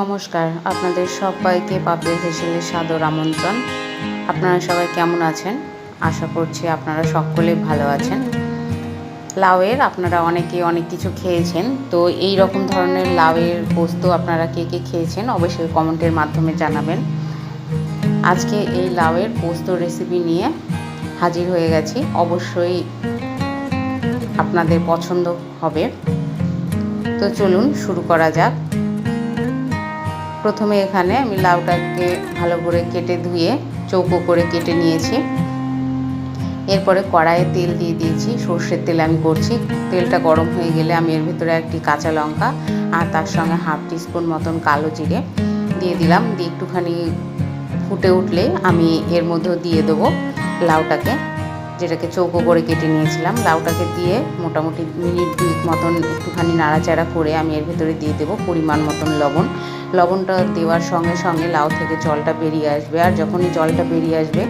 নমস্কার, আপনাদের সবাইকে পাপড়ি হেসেলের সাদর আমন্ত্রণ। আপনারা সবাই কেমন আছেন? আশা করছি আপনারা সকলেই ভালো আছেন। লাউয়ের আপনারা অনেকে অনেক কিছু খেয়েছেন, তো এই রকম ধরনের লাউয়ের পোস্ত আপনারা কে কে খেয়েছেন অবশ্যই কমেন্টের মাধ্যমে জানাবেন। আজকে এই লাউয়ের পোস্ত রেসিপি নিয়ে হাজির হয়ে গেছি। অবশ্যই আপনাদের পছন্দ হবে। তো চলুন শুরু করা যাক। প্রথমে এখানে আমি লাউটাকে ভালো করে কেটে ধুয়ে চৌকো করে কেটে নিয়েছি। এরপরে কড়াইয়ে তেল দিয়ে দিয়েছি, সর্ষের তেল আমি করছি। তেলটা গরম হয়ে গেলে আমি এর ভিতরে একটি কাঁচা লঙ্কা আর তার সঙ্গে হাফ টিস্পুন মতন কালো জিরে দিয়ে দিলাম। দিয়ে একটুখানি ফুটে উঠলে আমি এর মধ্যেও দিয়ে দেবো লাউটাকে। যেটাকে চৌকো করে কেটে নিয়েছিলাম, লাউটাকে দিয়ে মোটামুটি মিনিট দুই মতন একটুখানি নাড়াচাড়া করে আমি এর ভেতরে দিয়ে দেবো পরিমাণ মতন লবণ। লবণটা দেওয়ার সঙ্গে সঙ্গে লাউ থেকে জলটা বেরিয়ে আসবে, আর যখনই জলটা বেরিয়ে আসবে,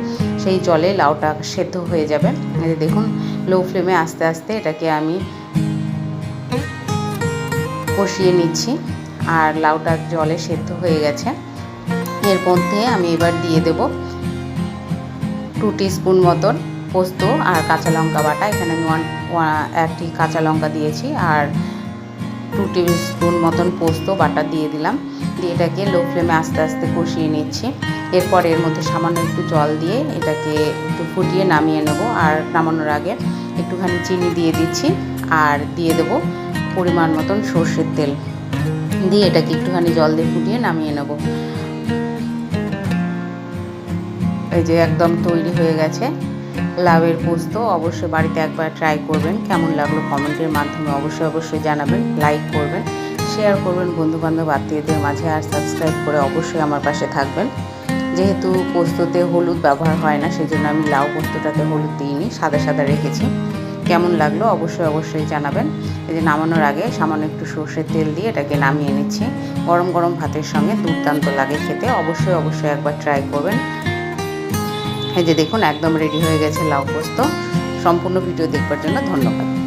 সেই জলে লাউটা সেদ্ধ হয়ে যাবে। দেখুন লো ফ্লেমে আস্তে আস্তে এটাকে আমি কষিয়ে নিচ্ছি, আর লাউটা জলে সেদ্ধ হয়ে গেছে। এর মধ্যে আমি এবার দিয়ে দেব টু স্পুন মতন পোস্ত আর কাঁচা লঙ্কা বাটা। এখানে আমি ওয়ান একটি কাঁচা লঙ্কা দিয়েছি আর টু টেবিল স্পুন মতন পোস্ত বাটা দিয়ে দিলাম। দিয়ে এটাকে লো ফ্লেমে আস্তে আস্তে কষিয়ে নিচ্ছি। এরপর এর মধ্যে সামান্য একটু জল দিয়ে এটাকে একটু ফুটিয়ে নামিয়ে নেব। আর নামানোর আগে একটুখানি চিনি দিয়ে দিচ্ছি আর দিয়ে দেব পরিমাণ মতন সর্ষের তেল। দিয়ে এটাকে একটুখানি জল দিয়ে ফুটিয়ে নামিয়ে নেব। এই যে একদম তৈরি হয়ে গেছে। লাউয়ের পোস্ত অবশ্যই বাড়িতে একবার ট্রাই করবেন। কেমন লাগল কমেন্টের মাধ্যমে অবশ্যই অবশ্যই জানাবেন লাইক করবেন শেয়ার করবেন বন্ধুবান্ধব, আত্মীয়দের মাঝে আর সাবস্ক্রাইব করে অবশ্যই আমার পাশে থাকবেন। যেহেতু পোস্ততে হলুদ ব্যবহার হয় না সেই জন্য আমি লাউ পোস্তটাতে হলুদ দিইনি, সাদা সাদা রেখেছি। কেমন লাগল অবশ্যই অবশ্যই জানাবেন। এই যে নামানোর আগে সামান্য একটু সর্ষের তেল দিয়ে এটাকে নামিয়ে নিচ্ছি। গরম গরম ভাতের সঙ্গে দুর্দান্ত লাগে খেতে। অবশ্যই অবশ্যই একবার ট্রাই করবেন। এই যে দেখুন একদম রেডি হয়ে গেছে লাউ পোস্ত। সম্পূর্ণ ভিডিও দেখবার জন্য ধন্যবাদ।